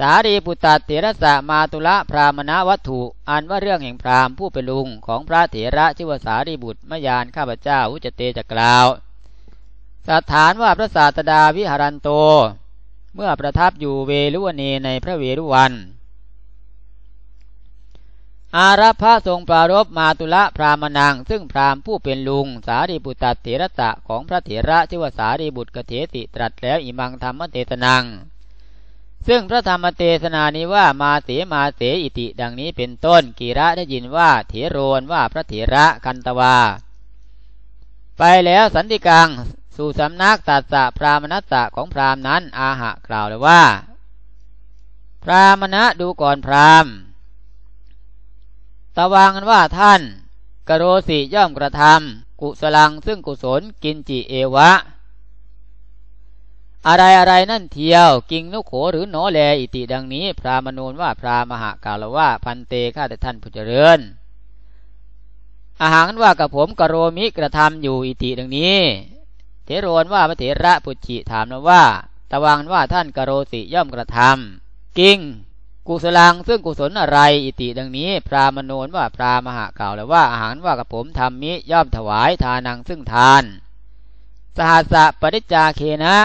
สารีปุตตเถระสะมาตุละพรามณวัตถุ อันว่าเรื่องแห่งพรามผู้เป็นลุงของพระเถระชื่อว่าสารีบุตรมยานข้าพเจ้าอุจเตจะกล่าวสถานว่าพระศาสดาวิหารันโต เมื่อประทับอยู่เวลุวเนในพระเวรุวัน อารัพระทรงปรารบมาตุละพรามนังซึ่งพรามผู้เป็นลุง สารีบุตรเถระสะของพระเถระชื่อว่าสารีบุตรกเถติตรัสแล้วอิมังธรรมเตตนัง ซึ่งพระธรรมเทศนานี้ว่ามาเสมาเสอิติดังนี้เป็นต้นกีระได้ยินว่าเถโรนว่าพระเถระคันตวา ไปแล้วสันติกังสู่สำนักตัสสะพรามนัสสะของพรามนั้นอาหะกล่าวเลยว่า พรามณะดูก่อนพรามตะวังกันว่าท่านกโรสิย่อมกระทำกุสลังซึ่งกุศลกินจิเอวะ อะไรอะไรนั่นเทียว กิงนุโขหรือโนแลอิติดังนี้ พรามนูนว่าพรามหากาลว่าพันเตข้าแต่ท่านผู้เจริญ อาหารว่ากับผมกโรมิกระทำอยู่อิติดังนี้ เทโรนว่าพระเถระปุจิถามนะว่า ตะวังว่าท่านกโรสิย่อมกระทำกิงกุศลังซึ่งกุศลอะไรอิติดังนี้ พรามนูนว่าพรามหากล่าวแล้วว่าอาหารว่ากับผมทำมิย่อมถวายทานังซึ่งทาน สหัสะปริจาเคนะ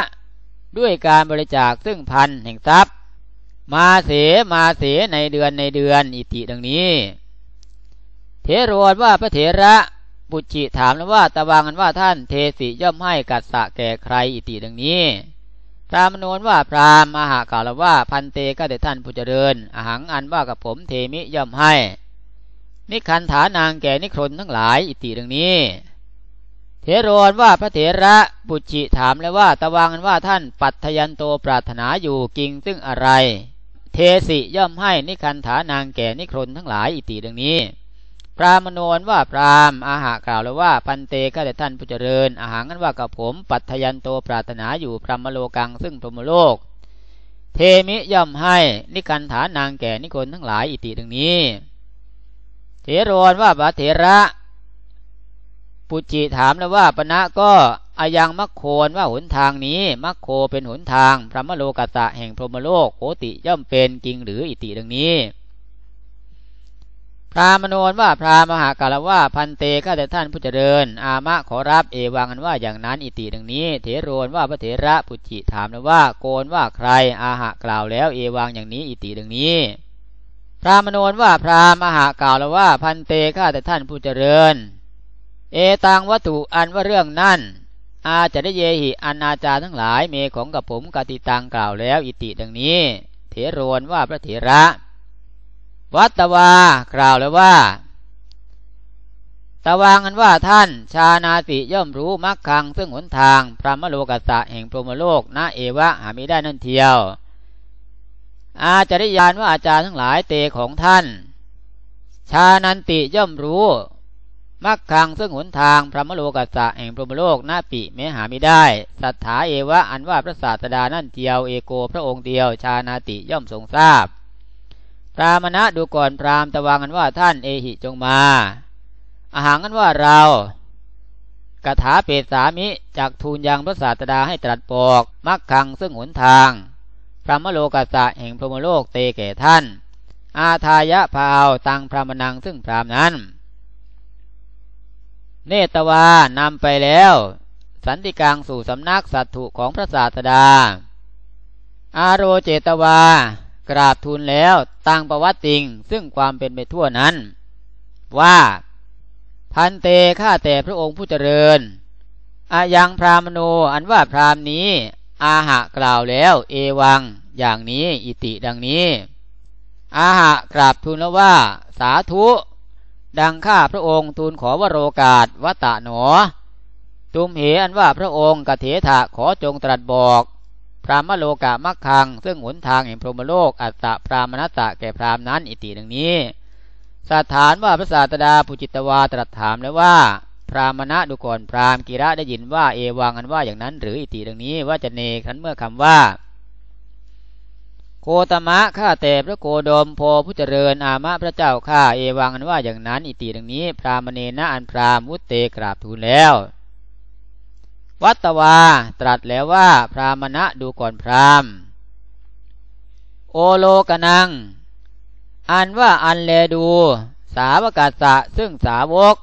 ด้วยการบริจาคซึ่งพันแห่งทรัพย์ มาเสมาเสในเดือนในเดือนอิติดังนี้ เทโรนว่าพระเถระบุจิถามแล้วว่าตะวังกันว่าท่านเทสิย่อมให้กัสสะแก่ใครอิติดังนี้พรามโนนว่าพรามมหากาวว่าพันเตก็เดท่านผู้เจริญอาหังอันว่ากับผมเทมิย่อมให้ นิคันฐานางแก่นิครนทั้งหลายอิติดังนี้ เทโรนว่าพระเถระบุจิถามแล้วว่าตะวังว่าท่านปัทยันโตปรารถนาอยู่กิงซึ่งอะไร เทสิย่อมให้นิคันฐานางแก่นิครนทั้งหลายอิติดังนี้ พรามโนนว่าพรามอาหากล่าวแล้วว่าพันเตก็แต่ท่านผู้เจริญ อาหารนั้นว่ากับผมปัทยันโตปรารถนาอยู่พรหมโลกังซึ่งพรหมโลก เทมิย่อมให้นิคันฐานางแก่นิครนทั้งหลายอิติดังนี้เทโรนว่าพระเถระ ปุจิถามแล้วว่าปณะก็อายังมัคโคนว่าหนทางนี้มัคโคเป็นหนทางพระมโลกัสะแห่งพรหมโลกโคติย่อมเป็นจริงหรืออิติดังนี้ พรามโนนว่าพรามหากาลว่าพันเตข้าแต่ท่านผู้เจริญ อามะขอรับเอวังกันว่าอย่างนั้นอิติดังนี้ เถโรนว่าพระเถระปุจิถามแล้วว่าโกนว่าใครอาหะกล่าวแล้วเอวังอย่างนี้อิติดังนี้พรามโนนว่าพรามหากล่าวแล้วว่าพันเตข้าแต่ท่านผู้เจริญ เอตังวัตถุอันว่าเรื่องนั่น อาจะได้เยหิอันอาจารย์ทั้งหลายเมของกับผมกติตังกล่าวแล้ว อิติดังนี้ เถรวนว่าพระเถระ วัตวากล่าวแล้วว่าตะวางกันว่าท่านชานาติย่อมรู้มักคัง ซึ่งหนทางพระมโลกัสสะแห่งพรหมโลกนะเอวะหาม่ได้นั่นเทียว อาจะได้ยานว่าอาจารย์ทั้งหลายเตของท่าน ชานันติย่อมรู้ มักคังซึ่งหนทางพระมโลกัสสะแห่งพรหมโลกหน้าปิแม้หาไม่ได้ สัทธาเอวะอันว่าพระศาสดานั่นเดียวเอโกพระองค์เดียวชานาติย่อมทรงทราบ พรามณะดูก่อนพรามตะวังกันว่าท่านเอหิจงมา อาหารกันว่าเรากถาเปตสามิจากทูลยังพระศาสดาให้ตรัสบอกมักคังซึ่งหนทาง พระมโลกัสสะแห่งพรหมโลกเตแก่ท่าน อาทายะพาวตังพรามนังซึ่งพรามนั้น เนตวานำไปแล้ว สันติกลางสู่สำนักสัตถุของพระศาสดา อาโรเจตวากราบทูลแล้วตั้งประวัติติง ซึ่งความเป็นไปทั่วนั้น ว่า พันเตข้าแต่พระองค์ผู้เจริญอายังพรามโนอันว่าพรามนี้ อาหะกล่าวแล้ว เอวัง อย่างนี้อิติดังนี้ อาหะกราบทูลแล้วว่า สาธุ ดังข้าพระองค์ทูลขอวโรกาสวัตะหนอ ตุมเหอันว่าพระองค์กเถถะขอจงตรัสบอก พรามโลกะมักคัง ซึ่งหนทางแห่งพรหมโลกอัตตะพรามนัตตะแก่พรามนั้นอิติดังนี้สถานว่าพระศาสดาปุจิตวาตรัสถามแล้วว่า พรามณะดูก่อนพรามกิระได้ยินว่าเอวังอันว่าอย่างนั้นหรืออิติดังนี้ว่าจะเนขันเมื่อคำว่า โคตมะข้าแต่พระโคดมโพผู้เจริญอามะพระเจ้าข้าเอวังอันว่าอย่างนั้นอิติดังนี้ พรามเณนะอันพรามุตเตกราบทูลแล้ว วัตวาตรัสแล้วว่า พรามณะดูก่อนพรามโอโลกนัง อันว่าอันเลดู สาวกาสะซึ่งสาวก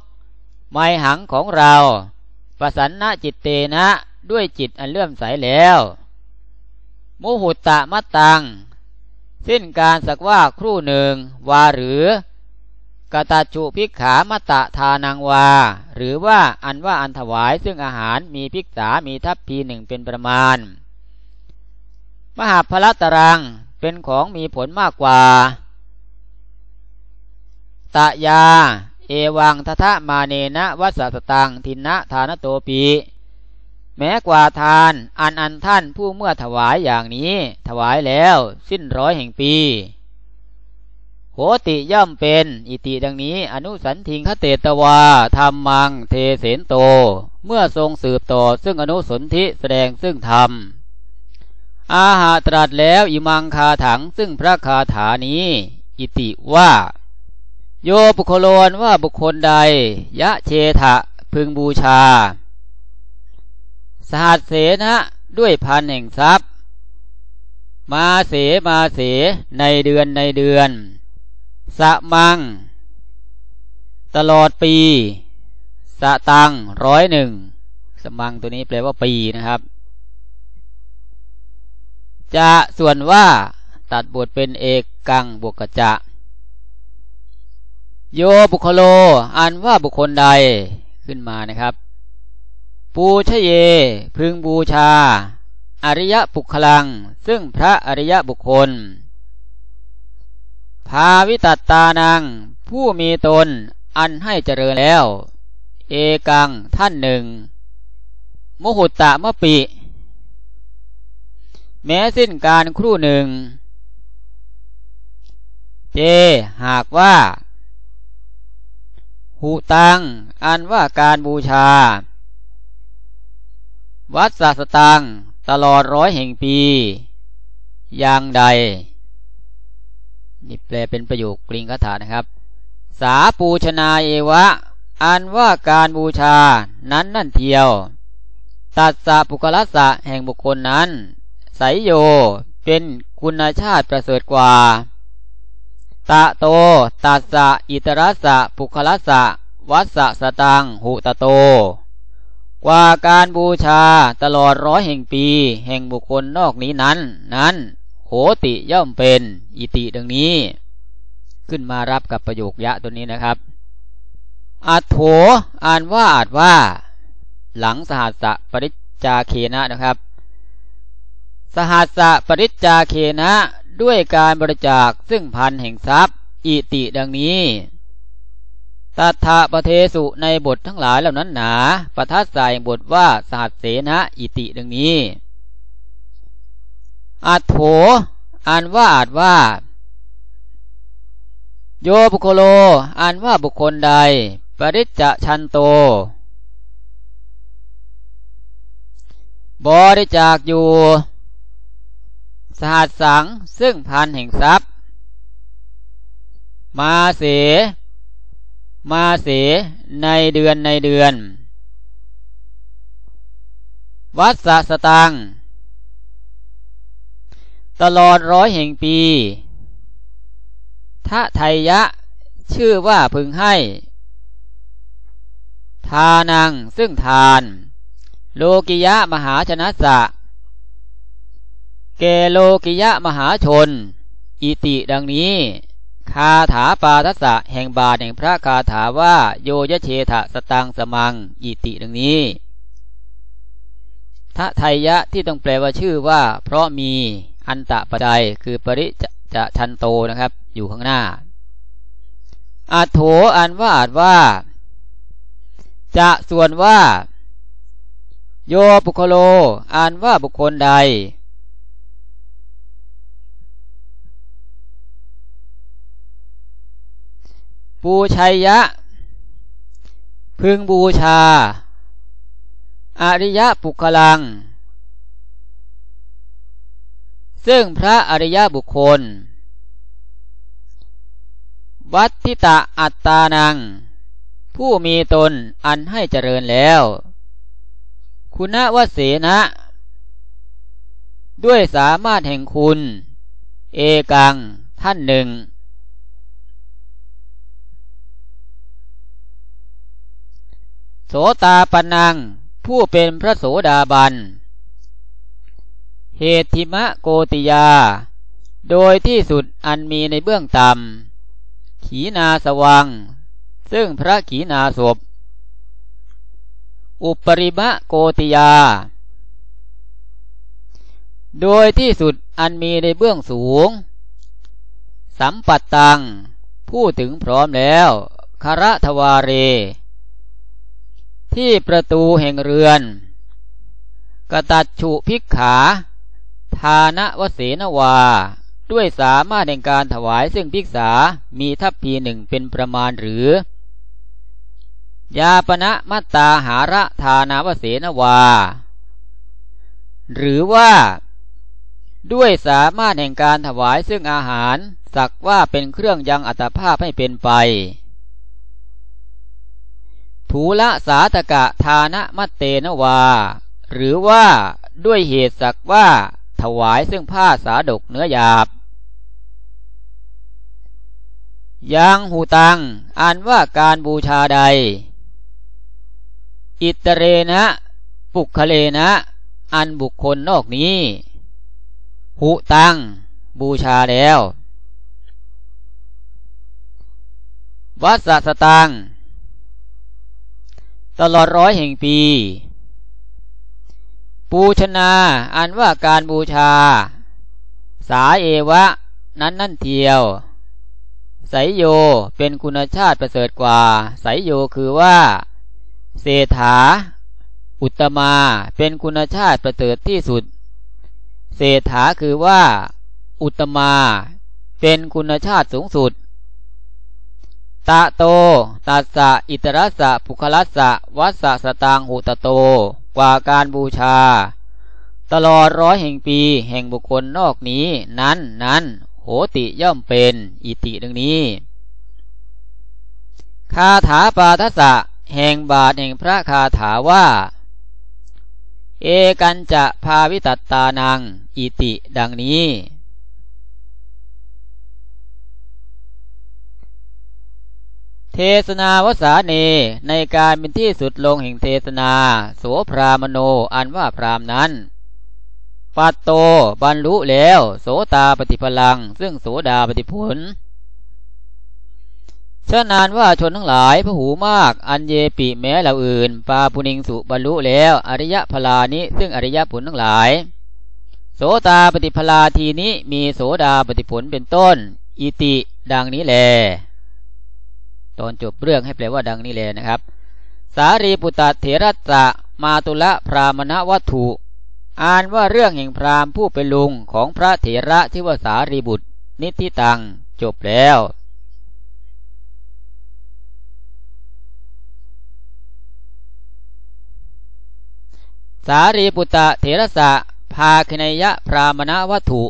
ไมหังของเรา ประสันนะจิตเตนะด้วยจิตอันเลื่อมใสแล้ว มุหุตตะมัตตัง สิ้นการสักว่าครู่หนึ่งวาหรือกตาจุพิกขามตะทานังวา หรือว่าอันว่าอันถวายซึ่งอาหารมีพิกษามีทัพพีหนึ่งเป็นประมาณ มหาพละตรังเป็นของมีผลมากกว่า ตะยา เอวังททะมาเนนะวัสสตังทินะทานโตปี แม้กว่าทานอันอันท่านผู้เมื่อถวายอย่างนี้ ถวายแล้วสิ้นร้อยแห่งปีโหติย่อมเป็นอิติดังนี้ อนุสันทิงคเตตวาธรรมังเทเสนโต เมื่อทรงสืบต่อซึ่งอนุสนธิแสดงซึ่งธรรม อาหาตรัสแล้วอิมังคาถังซึ่งพระคาถานี้ อิติว่า โยบุคโลนว่าบุคคลใด ยะเชทะพึงบูชา สหัสเสนะด้วยพันแห่งทรัพย์ มาเสมาเสในเดือนในเดือน สะมัง ตลอดปี สะตังร้อยหนึ่งสมังตัวนี้แปลว่าปีนะครับ จะส่วนว่าตัดบทเป็นเอกกังบวกกจะ โยบุคโลอันว่าบุคคลใดขึ้นมานะครับ ปูชเย พึงบูชา อริยบุคลัง ซึ่งพระอริยบุคคล ภาวิตัตตานัง ผู้มีตนอันให้เจริญแล้ว เอกังท่านหนึ่งมหุตตะมะปิ แม้สิ้นการครู่หนึ่ง เจ หากว่า หูตัง อันว่าการบูชา วัดสาสตังตลอดร้อยแห่งปี อย่างใด นี่แปลเป็นประโยคกริงคาถานะครับ สาปูชนาเอวะ อันว่าการบูชานั้นนั่นเทียว ตัดสะปุกลัสสะแห่งบุคคลนั้น ไสโยเป็นคุณชาติประเสริฐกว่า ตะโต ตัสสะอิตรัสสะปุคลัสสะ วัสสะสตัง หุตโต กว่าการบูชาตลอดร้อยแห่งปี แห่งบุคคลนอกนี้นั้น นั้นโหติย่อมเป็นอิติดังนี้ ขึ้นมารับกับประโยคยะตัวนี้นะครับอัตโถอ่านว่าอาจว่า หลังสหัสสะปริจจาเคนะนะครับ สหัสสะปริจาเคนะ ด้วยการบริจาคซึ่งพันแห่งทรัพย์ อิติดังนี้ ตัทะปะเทสุในบททั้งหลายเหล่านั้นหนาประทัดใส่บทว่าสหัสเสนะอิติดังนี้ อัตโถอ่านว่าอาจว่า โยบุคโลอ่านว่าบุคคลใด ปริจจะชันโต บริจาคอยู่ สหัสสังซึ่งพันแห่งทรัพย์ มาเส มาเสในเดือนในเดือน วัดสสตัง ตลอดร้อยแห่งปีทะไทยะ ชื่อว่าพึงให้ ทานังซึ่งทาน โลกิยะมหาชนะสะ เกโลกิยะมหาชน อิติดังนี้ คาถาปาทัสะแห่งบาทแห่งพระคาถาว่าโยยเชทะสตังสมังอิติดังนี้ทะไทยะที่ต้องแปลว่าชื่อว่า เพราะมีอันตะปัจจัยคือปริจะจะชันโตนะครับ อยู่ข้างหน้าอาโถอันว่าอาจว่า จะส่วนว่า โยปุคโลอันว่าบุคคลใด ปูชัยยะ พึงบูชา อริยปุคลัง ซึ่งพระอริยบุคคล วัตทิตะอัตตานัง ผู้มีตนอันให้เจริญแล้ว คุณวเสนะ ด้วยสามารถแห่งคุณ เอกังท่านหนึ่ง โสตาปนัง ผู้เป็นพระโสดาบัน เหติมะโกติยา โดยที่สุดอันมีในเบื้องต่ำ ขีนาสวัง ซึ่งพระขีนาศพ อุปริมะโกติยา โดยที่สุดอันมีในเบื้องสูง สัมปัตตัง ผู้ถึงพร้อมแล้วคารทวาเร ที่ประตูแห่งเรือน กตัดฉุพิกขา ทานวเสนวา ด้วยสามารถในการถวายซึ่งพิกษา มีทัพพีหนึ่งเป็นประมาณหรือ ยาปณะมัตตาหาระทานาวเสนวา หรือว่าด้วยสามารถแห่งการถวายซึ่งอาหาร สักว่าเป็นเครื่องยังอัตภาพให้เป็นไป ถูละสาตกะทานะมัตเตนวา หรือว่าด้วยเหตุสักว่า ถวายซึ่งผ้าสาดกเนื้อหยาบ ยังหูตังอ่านว่าการบูชาใด อิตเรนะ ปุคเลนะ อันบุคคลนอกนี้ หุตัง บูชาแล้ว วัสสตัง ตลอดร้อยแห่งปีปูชนาอันว่าการบูชา สาเอวะ นั้นนั่นเทียวไสยโยเป็นคุณชาติประเสริฐกว่าไสยโยคือว่า เศรษฐา อุตมาเป็นคุณชาติประเสริฐที่สุด เศรษฐาคือว่า อุตมา เป็นคุณชาติสูงสุด ตะโต ตัสสะ อิตรัสสะภุคลัสสะ วัสสะสตางหุตโต กว่าการบูชา ตลอดร้อยแห่งปีแห่งบุคคลนอกนี้ นั้นนั้นโหติย่อมเป็น อิติดังนี้คาถาปาทัสสะ แห่งบาทแห่งพระคาถาว่า เอกันจะพาวิตัตตานัง อิติดังนี้ เทศนาวสาเนในการเป็นที่สุดลงแห่งเทศนา โสพรามโนอันว่าพรามนั้นปัตโตบรรลุแล้ว โสตาปฏิพลัง ซึ่งโสดาปฏิผลเช่นนานว่าชนทั้งหลายพระหูมาก อันเยปิแม้เหล่าอื่น ปาปุนิงสุบรรลุแล้ว อริยพลานิซึ่งอริยผลทั้งหลาย โสตาปฏิพลาทีนี้มีโสดาปฏิผลเป็นต้น อิติดังนี้แล ตอนจบเรื่องให้แปลว่าดังนี้แลยนะครับ สารีปุตตะเถระตะมาตุละพรามณวัตถุ อ่านว่าเรื่องแห่งพรามผู้เป็นลุงของพระเถระที่ว่าสารีบุตร นิติตังจบแล้วสารีปุตตะเถระสะภาคเนยะพรามณวัตถุ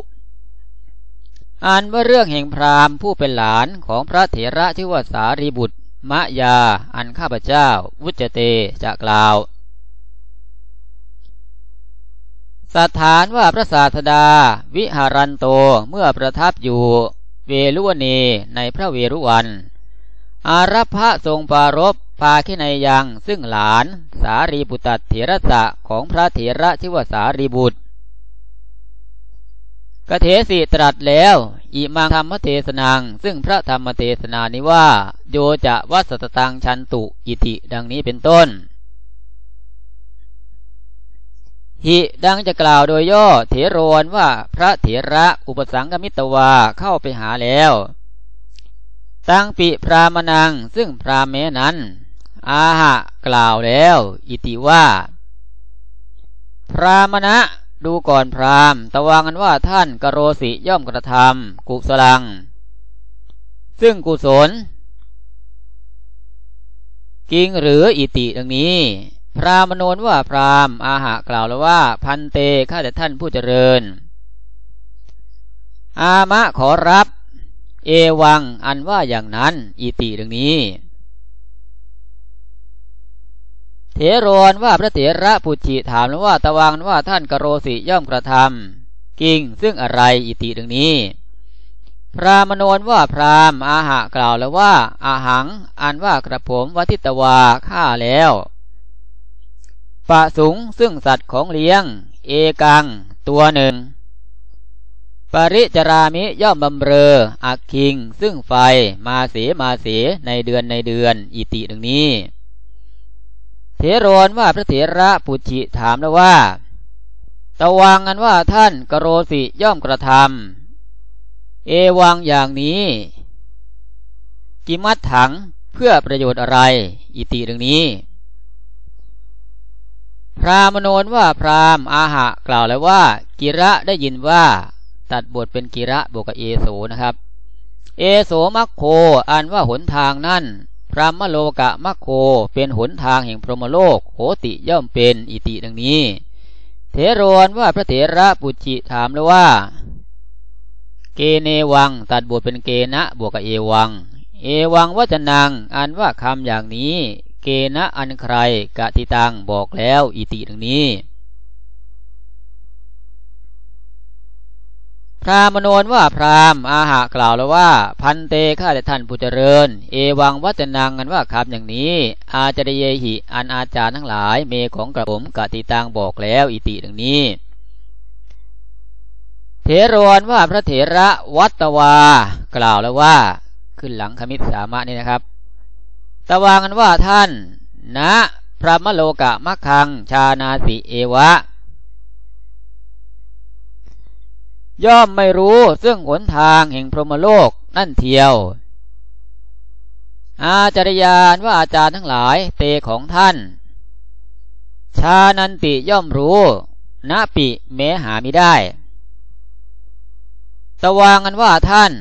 อ่านว่าเรื่องแห่งพราหมณ์ผู้เป็นหลานของพระเถระที่ว่าสารีบุตร มะยา อันข้าพเจ้า วุจเตจะกล่าว สถานว่าพระศาสดา วิหารันโตเมื่อประทับอยู่เวลุวนีในพระเวรุวัน อารัพะทรงปารบพาขินายยังซึ่งหลานสารีบุตรเถระสะของพระเถระชื่ว่าสารีบุตร กเทสีตรัสแล้วอิมังธรรมเทศนัง ซึ่งพระธรรมเทศนานี้ว่า โยจะวัสตตังชันตุอิติดังนี้เป็นต้น หิดังจะกล่าวโดยย่อเถโรนว่าพระเถระอุปสังกมิตวาเข้าไปหาแล้วตังปิพรามนัง ซึ่งพรามแม้นั้น อาหะกล่าวแล้ว อิติว่า พรามณะ ดูก่อนพรามตะวังกันว่าท่านกโรสิย่อมกระทำกุศลัง ซึ่งกุศลกิงหรืออิติดังนี้ พรามโนนว่าพรามอาหะกล่าวแล้วว่า พันเตข้าแต่ท่านผู้เจริญ อามะขอรับ เอวังอันว่าอย่างนั้น อิติดังนี้ เถรนว่าพระเถระปุจิถามว่าตะวังว่าท่านกโรสิย่อมกระทำกิ่งซึ่งอะไรอิติดังนี้ พรามโนนว่าพรามอาหะกล่าวแล้วว่า อาหัง อันว่ากระผมวัติตวาฆ่าแล้วปะสุงซึ่งสัตว์ของเลี้ยง เอกัง ตัวหนึ่ง ปริจรามิย่อมบำเรออักคิง ซึ่งไฟมาเสมาเสในเดือนในเดือน อิติดังนี้ เทโรนว่าพระเถระปุจิถามแล้วว่าตะวังกันว่าท่านกโรสิย่อมกระทำเอวังอย่างนี้ กิมัดถังเพื่อประโยชน์อะไร อิติดังนี้ พรามโนนว่าพรามอาหะกล่าวแล้วว่า กิระได้ยินว่า ตัดบทเป็นกิระบวกเอโสนะครับ เอโสมัคโคอันว่าหนทางนั่น พรามโลกะมัคโคเป็นหนทางแห่งพรหมโลกโหติย่อมเป็นอิติดังนี้เทโรนว่าพระเถระปุจิถามแล้วว่า เกเนวังตัดบทเป็นเกณะบวกกับเอวัง เอวังวจนังอันว่าคำอย่างนี้ เกณะอันใครกะติตังบอกแล้วอิติดังนี้ พรามโนนว่าพรามอาหะกล่าวแล้วว่า พันเตข้าแต่ท่านผู้เจริญ เอวังวัจนังกันว่าคำอย่างนี้ อาจารเยหิอันอาจารย์ทั้งหลาย เมของกระผมกะติตังบอกแล้วอิติดังนี้ เทรวนว่าพระเถระวัตวา กล่าวแล้วว่า ขึ้นหลังคมิตสามะนี่นะครับตะวางันว่าท่าน นะพระมโลกะมัคัง ชานาสิเอวะ ย่อมไม่รู้ซึ่งหนทางแห่งพรหมโลกนั่นเทียว อาจารยานว่าอาจารย์ทั้งหลายเตของท่าน ชานันติย่อมรู้ณปิเมหามิได้ตะวางันว่าท่าน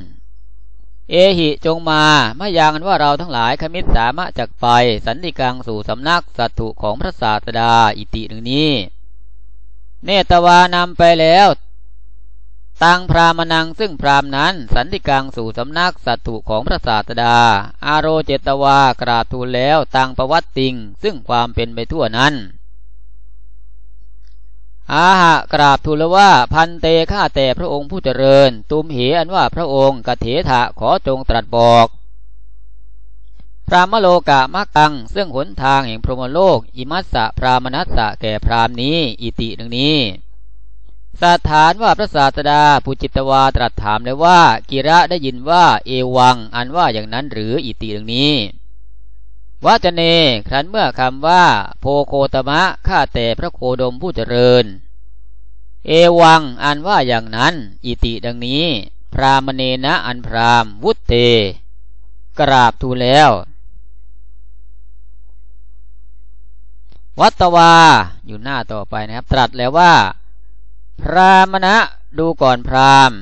เอหิจงมาเมื่อยางกันว่าเราทั้งหลายคมิตสามะจากไป สันติกังสู่สำนักสัตถุของพระศาสดาอิติหนึ่งนี้ เนตวานำไปแล้ว ตังพรามนังซึ่งพรามนั้น สันติกังสู่สำนักสัตถุของพระศาสดา อารโรเจตวากราทูลแล้วตังประวัติติง ซึ่งความเป็นไปทั่วนั้น อาหะกราบทูลว่าพันเตข้าแต่พระองค์ผู้เจริญ ตุมเหอันว่าพระองค์กเถถะขอจงตรัสบอกพรามโลกะมักกัง ซึ่งหนทางแห่งพรหมโลก อิมัสสะพรามนัสสะแก่พรามนี้ อิติดังนี้ สถานว่าพระศาสดาผู้จิตวาตรัสถามเลยว่ากิระได้ยินว่าเอวัง อันว่าอย่างนั้นหรืออิติดังนี้วัจเน ครั้นเมื่อคำว่า โพโคตมะข้าแต่พระโคดมผู้เจริญ เอวัง อันว่าอย่างนั้น อิติดังนี้ พรามเนนะอันพรามวุตเต กราบทูลแล้ว วัตวาอยู่หน้าต่อไปนะครับ ตรัสแล้วว่า พรามณะดูก่อนพราม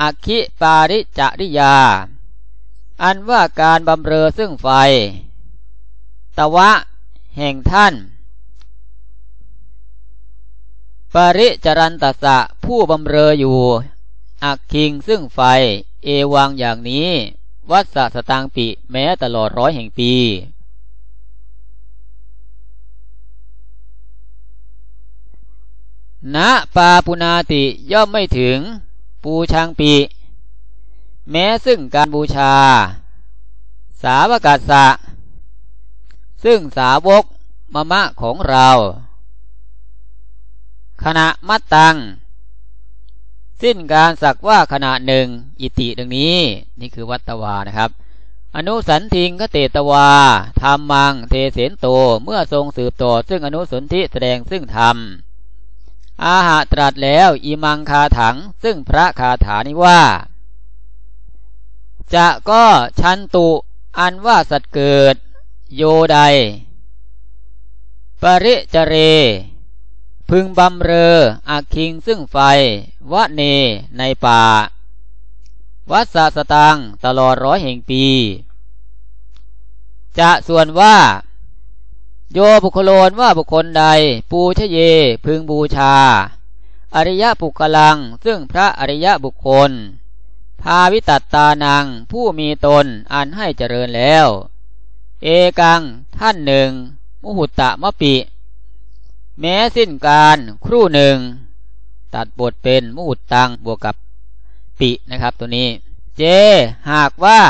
อคิปาริจริยา อันว่าการบำเรอซึ่งไฟตะวะแห่งท่าน ปริจรันตสะผู้บำเรออยู่ อักคิงซึ่งไฟ เอวังอย่างนี้ วัดสสตางปิแม้ตลอดร้อยแห่งปี ณปาปุนาติย่อมไม่ถึง ปูชังปีแม้ซึ่งการบูชา สาวกัสสะ ซึ่งสาวกมะมะของเรา ขณะมัดตัง สิ้นการสักว่าขณะหนึ่ง อิติดังนี้ นี่คือวัตวานะครับ อนุสันทิงคเตตวาธรรมังเทเสนโต เมื่อทรงสืบต่อซึ่งอนุสนธิแสดงซึ่งธรรม อาหาตรัสแล้วอิมังคาถัง ซึ่งพระคาถานี้ว่า จะก็ชันตุ อันว่าสัตว์เกิด โยใด ปริจเร พึงบำเรออาคิงซึ่งไฟ วะเนในป่า วัสสตังตลอดร้อยแห่งปี จะส่วนว่า โยบุคโลนว่าบุคคลใด ปูชเย พึงบูชา อริยะปุคลัง ซึ่งพระอริยะบุคคล ภาวิตัตตานัง ผู้มีตนอันให้เจริญแล้ว เอกัง ท่านหนึ่ง มุหุตตะมะปิ แม้สิ้นการครู่หนึ่ง ตัดบทเป็นมุหุตตังบวกกับปินะครับตัวนี้ เจ หากว่า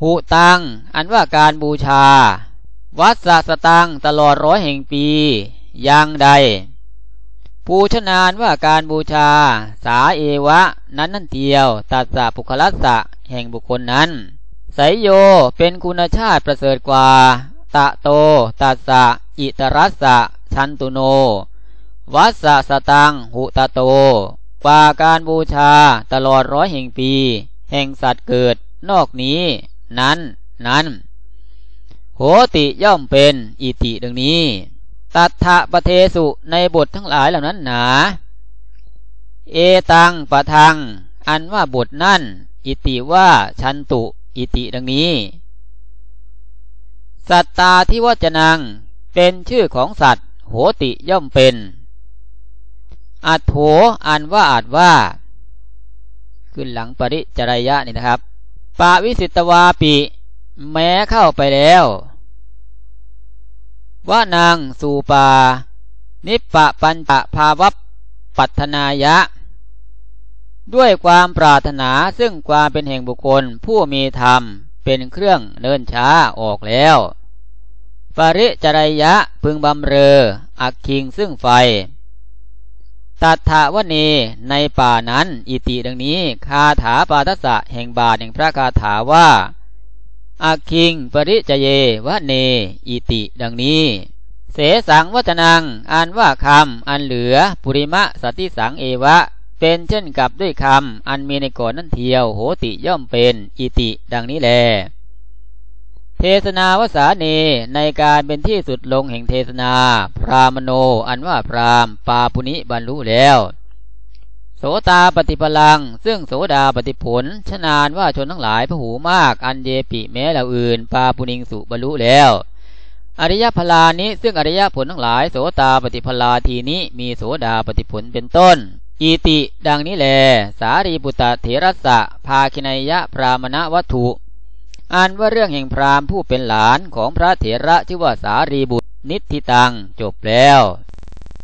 หูตัง อันว่าการบูชา วัดสะสตังตลอดร้อยแห่งปียังใดปูชนานว่าการบูชา สาเอวะ นั้นนั่นเทียวตัสสะภุคลัสสะแห่งบุคคลนั้นไสยโยเป็นคุณชาติประเสริฐกว่า ตะโตตัสสะอิตรัสสะชันตุโน วัสสะสตังหุตะโต กว่าการบูชาตลอดร้อยแห่งปี แห่งสัตว์เกิดนอกนี้ นั้นนั้น โหติย่อมเป็นอิติดังนี้ ตัทธะปะเทสุในบททั้งหลายเหล่านั้นหนา เอตังปะทัง อันว่าบทนั่น อิติว่าชันตุอิติดังนี้ สัตตาที่วจนัง เป็นชื่อของสัตว์ โหติย่อมเป็น อัตโถอันว่าอาจว่า ขึ้นหลังปริจรยะนี่นะครับ ปาวิสิตวาปิ แม้เข้าไปแล้ว ว่านางสูปา นิปปะปัญจภาวัปปัตนายะ ด้วยความปรารถนาซึ่งความเป็นแห่งบุคคลผู้มีธรรมเป็นเครื่องเนินช้าออกแล้วปริจรยะพึงบำเรอ อักคิงซึ่งไฟ ตัทธวนีในป่านั้นอิติดังนี้ คาถาปาทัสสะแห่งบาทแห่งพระคาถาว่า อาคิงปริจเยวะเน อิติดังนี้ เสสังวัจนังอันว่าคำอันเหลือปุริมะสติสังเอวะ เป็นเช่นกับด้วยคำอันมีในก่อนนั่นเทียว โหติย่อมเป็นอิติดังนี้แล เทศนาวสาเนในการเป็นที่สุดลงแห่งเทศนา พรามโนอันว่าพรามปาปุณิบรรลุแล้ว โสตาปฏิพลัง ซึ่งโสดาปฏิผล ชนานว่าชนทั้งหลายพระหูมาก อันเยปิแม้เหล่าอื่น ปาปุณิงสุบรรลุแล้ว อริยพลานี้ ซึ่งอริยผลทั้งหลาย โสตาปฏิพลาทีนี้มีโสดาปฏิผลเป็นต้น อีติ ดังนี้แล สารีบุตรเถรัสะภาคินยะพรามณวัตถุอันว่าเรื่องแห่งพรามผู้เป็นหลานของพระเถระชื่อว่าสารีบุตรนิติตังจบแล้ว